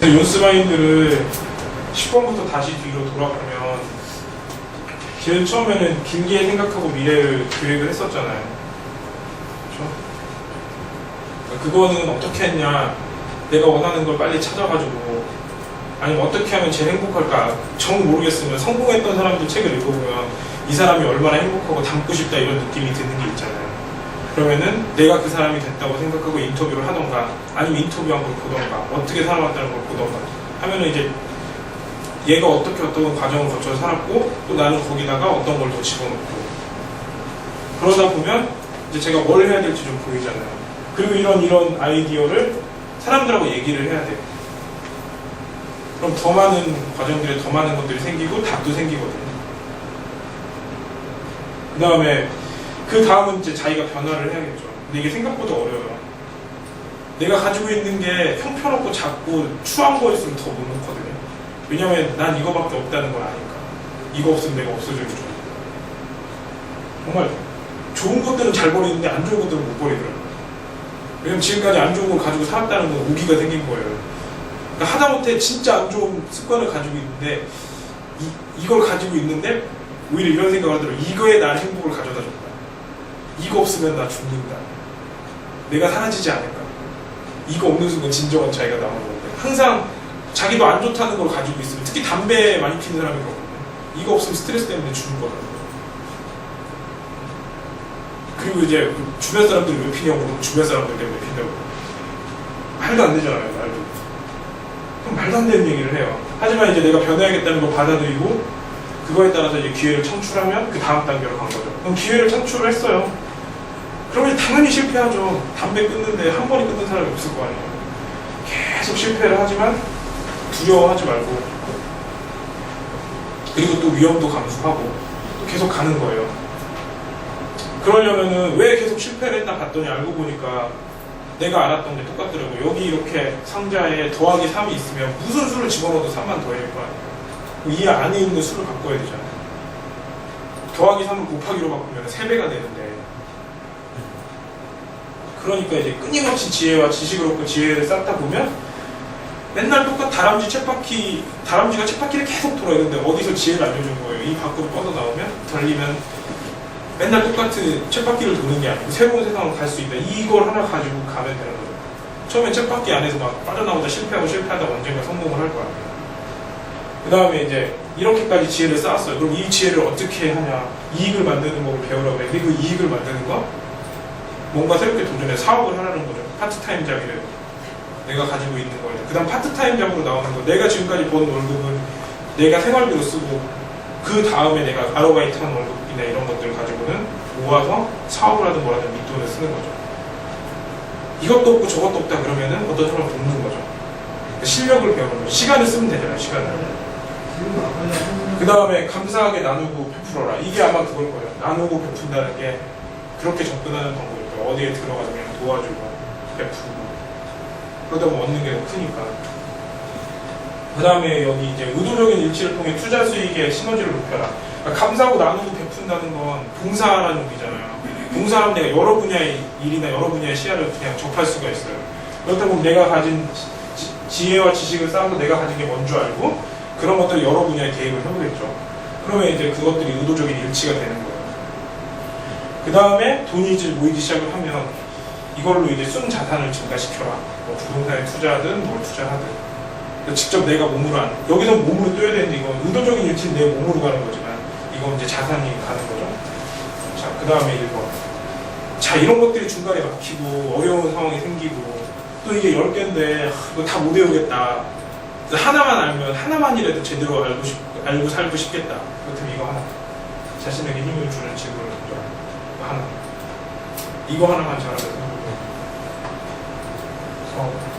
요스마인드를 10번부터 다시 뒤로 돌아보면 제일 처음에는 길게 생각하고 미래를 계획을 했었잖아요. 그렇죠? 그거는 어떻게 했냐? 내가 원하는 걸 빨리 찾아가지고 아니면 어떻게 하면 제일 행복할까? 정 모르겠으면 성공했던 사람들 책을 읽어보면 이 사람이 얼마나 행복하고 닮고 싶다 이런 느낌이 드는 게 있잖아요. 그러면은 내가 그 사람이 됐다고 생각하고 인터뷰를 하던가 아니면 인터뷰한 걸 보던가 어떻게 살아왔다는 걸 보던가 하면은 이제 얘가 어떻게 어떤 과정을 거쳐서 살았고 또 나는 거기다가 어떤 걸 더 집어넣고 그러다 보면 이제 제가 뭘 해야 될지 좀 보이잖아요. 그리고 이런 이런 아이디어를 사람들하고 얘기를 해야 돼요. 그럼 더 많은 과정들에 더 많은 것들이 생기고 답도 생기거든요. 그 다음에 그 다음은 이제 자기가 변화를 해야겠죠. 근데 이게 생각보다 어려워요. 내가 가지고 있는 게 형편없고 작고 추한 거였으면 더못 넣거든요. 왜냐면 난 이거밖에 없다는 걸 아니까. 이거 없으면 내가 없어지겠죠. 정말 좋은 것들은 잘 버리는데 안 좋은 것들은 못 버리더라고요. 왜냐면 지금까지 안 좋은 걸 가지고 살았다는 건 오기가 생긴 거예요. 그러니까 하다못해 진짜 안 좋은 습관을 가지고 있는데 이, 이걸 가지고 있는데 오히려 이런 생각을 하더라고요. 이거에 난 행복을 가져다 줬다. 이거 없으면 나 죽는다. 내가 사라지지 않을까. 이거 없는 순간 진정한 자기가 나오는 건데 항상 자기도 안 좋다는 걸 가지고 있으면 특히 담배 많이 피는 사람이 그렇거든요. 이거 없으면 스트레스 때문에 죽는 거거든요. 그리고 이제 그 주변 사람들이 왜 피냐고 주변 사람들 때문에 핀다고 말도 안 되잖아요 말도 그럼 말도 안 되는 얘기를 해요 하지만 이제 내가 변해야겠다는 걸 받아들이고 그거에 따라서 이제 기회를 창출하면 그 다음 단계로 간 거죠 그럼 기회를 창출을 했어요 그러면 당연히 실패하죠 담배 끊는데 한 번에 끊는 사람이 없을 거 아니에요 계속 실패를 하지만 두려워하지 말고 그리고 또 위험도 감수하고 또 계속 가는 거예요 그러려면은 왜 계속 실패를 했나 봤더니 알고 보니까 내가 알았던 게 똑같더라고요. 여기 이렇게 상자에 더하기 3이 있으면 무슨 수를 집어넣어도 3만 더해질 거 아니에요. 이 안에 있는 수를 바꿔야 되잖아요. 더하기 3을 곱하기로 바꾸면 3배가 되는데 그러니까 이제 끊임없이 지혜와 지식을 얻고 지혜를 쌓다 보면 맨날 똑같 다람쥐 쳇바퀴 다람쥐가 쳇바퀴를 계속 돌아요. 근데 어디서 지혜를 알려준 거예요. 이 밖으로 뻗어 나오면 달리면 맨날 똑같은 쳇바퀴를 도는 게 아니고 새로운 세상을 갈수 있다. 이걸 하나 가지고 가면 되는 거죠. 처음엔 쳇바퀴 안에서 막 빠져나오다 실패하고 실패하다 언젠가 성공을 할 거 아니에요. 그 다음에 이제 이렇게까지 지혜를 쌓았어요. 그럼 이 지혜를 어떻게 하냐? 이익을 만드는 법을 배우라고 해. 그리고 이익을 만드는 거? 뭔가 새롭게 도전해 사업을 하라는 거죠. 파트타임 잡이를. 내가 가지고 있는 걸. 그 다음 파트타임 잡으로 나오는 거. 내가 지금까지 번 월급은 내가 생활비로 쓰고 그 다음에 내가 아르바이트 한 월급이나 이런 것들을 가지고는 모아서 사업을 하든 뭐라든 밑돈을 쓰는 거죠. 이것도 없고 저것도 없다 그러면은 어떤 사람을 돕는 거죠. 그러니까 실력을 배우는 거죠. 시간을 쓰면 되잖아요, 시간을. 그 다음에 감사하게 나누고 베풀어라. 이게 아마 그걸 거예요. 나누고 베푼다는 게 그렇게 접근하는 거예요. 어디에 들어가서 그냥 도와주고 베푸고. 그러다 보면 얻는 게더 크니까. 그 다음에 여기 이제 의도적인 일치를 통해 투자 수익의 시너지를 높여라. 그러니까 감사하고 나누고 베푼다는 건 봉사라는 의미잖아요. 봉사하면 내가 여러 분야의 일이나 여러 분야의 시야를 그냥 접할 수가 있어요. 그렇다 보면 내가 가진 지- 지혜와 지식을 쌓아서 내가 가진 게 뭔 줄 알고 그런 것들을 여러 분야에 개입을 해보겠죠. 그러면 이제 그것들이 의도적인 일치가 되는 거예요. 그 다음에 돈이 이제 모이기 시작을 하면 이걸로 이제 순 자산을 증가시켜라. 뭐 부동산에 투자하든 뭘 투자하든. 그러니까 직접 내가 몸으로 안, 여기서 몸으로 뛰어야 되는데 이건 의도적인 일치는 내 몸으로 가는 거지만 이건 이제 자산이 가는 거죠. 자, 그 다음에 1번. 자, 이런 것들이 중간에 막히고 어려운 상황이 생기고 또 이게 10개인데 이거 다 못 외우겠다. 하나만 알면 하나만이라도 제대로 알고 싶, 알고 살고 싶겠다. 그렇다면 이거 하나. 자신에게 힘을 주는 질문 을 던져라. 이거 하나. 이거 하나만 잘하면 성공.